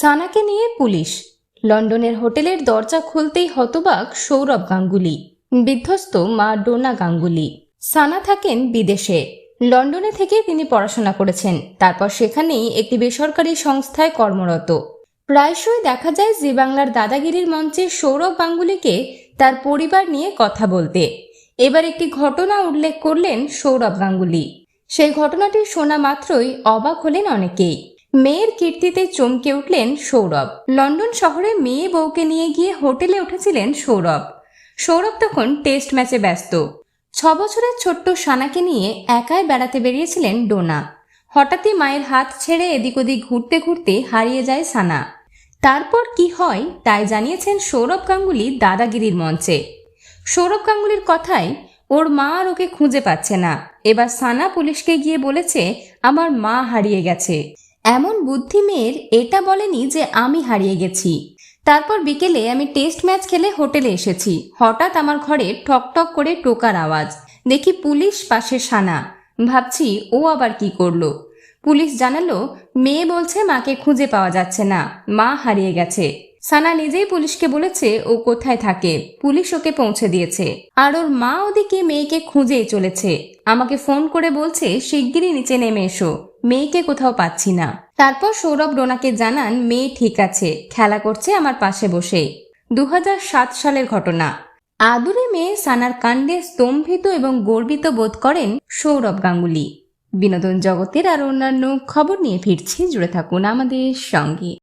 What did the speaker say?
সানাকে নিয়ে পুলিশ। লন্ডনের হোটেলের দরজা খুলতেই হতবাক সৌরভ গাঙ্গুলি। বিধ্বস্ত মা ডোনা গাঙ্গুলি। সানা থাকেন বিদেশে। লন্ডনে থেকে তিনি পড়াশোনা করেছেন। তারপর সেখানেই একটি বেসরকারি সংস্থায় কর্মরত। প্রায়শই দেখা যায় জি বাংলার দাদাগিরির মঞ্চে সৌরভ গাঙ্গুলিকে তার পরিবার নিয়ে কথা বলতে। এবার একটি ঘটনা উল্লেখ করলেন সৌরভ গাঙ্গুলি। সেই ঘটনাটি শোনা মাত্রই অবাক হলেন অনেকেই। মেয়ের কীর্তিতে চমকে উঠলেন সৌরভ। লন্ডন শহরে মেয়ে বউকে নিয়ে গিয়ে হোটেলে উঠেছিলেন সৌরভ। সৌরভ তখন টেস্ট ম্যাচে ব্যস্ত। ছ বছরের ছোট্ট সানাকে নিয়ে একাই বেড়াতে বেরিয়েছিলেন ডোনা। হঠাৎই মায়ের হাত ছেড়ে এদিক ওদিক ঘুরতে ঘুরতে হারিয়ে যায় সানা। তারপর কি হয় তাই জানিয়েছেন সৌরভ গাঙ্গুলি দাদাগিরির মঞ্চে। সৌরভ গাঙ্গুলির কথায়, ওর মা আর ওকে খুঁজে পাচ্ছে না। এবার সানা পুলিশকে গিয়ে বলেছে, আমার মা হারিয়ে গেছে। এমন বুদ্ধি মেয়ের এটা বলেনি যে আমি হারিয়ে গেছি। তারপর বিকেলে আমি টেস্ট ম্যাচ খেলে হোটেলে এসেছি। হঠাৎ আমার ঘরে ঠকঠক করে টোকার আওয়াজ। দেখি পুলিশ পাশে সানা। ভাবছি, ও আবার কি করল? পুলিশ জানালো, মেয়ে বলছে মাকে খুঁজে পাওয়া যাচ্ছে না। মা হারিয়ে গেছে। সানা নিজেই পুলিশকে বলেছে ও কোথায় থাকে। পুলিশ ওকে পৌঁছে দিয়েছে। আর ওর মা ওদিকে মেয়েকে খুঁজেই চলেছে। আমাকে ফোন করে বলছে, শিগগিরই নিচে নেমে এসো। মেয়েকে কোথাও পাচ্ছি না। তারপর সৌরভ ডোনাকে জানান, মেয়ে ঠিক আছে, খেলা করছে আমার পাশে বসে। দু হাজার সাত সালের ঘটনা। আদুরে মেয়ে সানার কাণ্ডে স্তম্ভিত এবং গর্বিত বোধ করেন সৌরভ গাঙ্গুলি। বিনোদন জগতের আর অন্যান্য খবর নিয়ে ফিরছি, জুড়ে থাকুন আমাদের সঙ্গে।